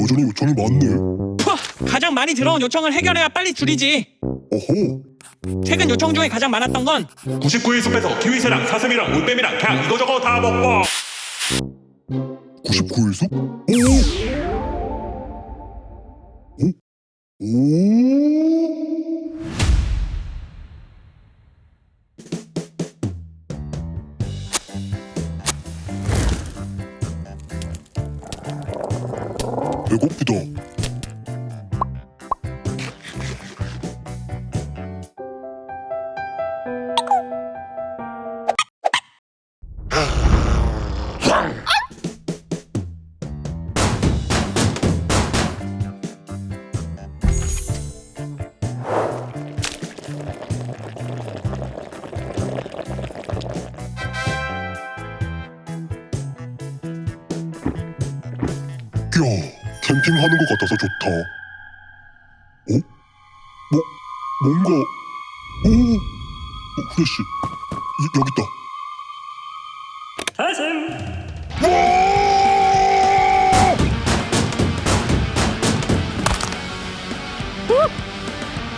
여전히 요청이 많네. 푸, 가장 많이 들어온 요청을 해결해야 빨리 줄이지. 어허. 최근 요청 중에 가장 많았던 건 99일 숲에서 키위새랑 사슴이랑 올빼미랑 그냥 이거저거 다 먹고 99일 숲? 오! 오? 오? 배고프다. 야, 캠핑하는 것 같아서 좋다. 어? 뭐, 뭔가, 오, 어, 후레쉬, 이, 여기 있다. 사슴!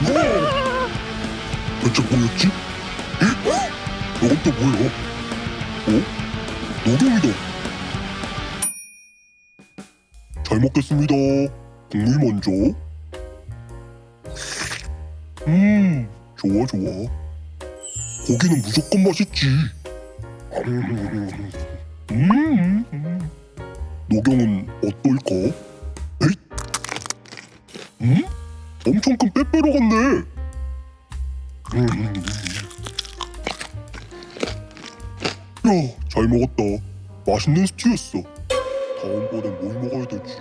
와! 대체 뭐였지? 에? 이건 또 뭐야? 어? 녹용이다. 잘 먹겠습니다. 국물 먼저. 음, 좋아 좋아. 고기는 무조건 맛있지. 음, 음. 노경은 어떨까? 에잇? 음? 엄청 큰 빼빼로 같네. 음. 야, 잘 먹었다. 맛있는 스튜였어. 다음번엔 뭘 먹어야 되지?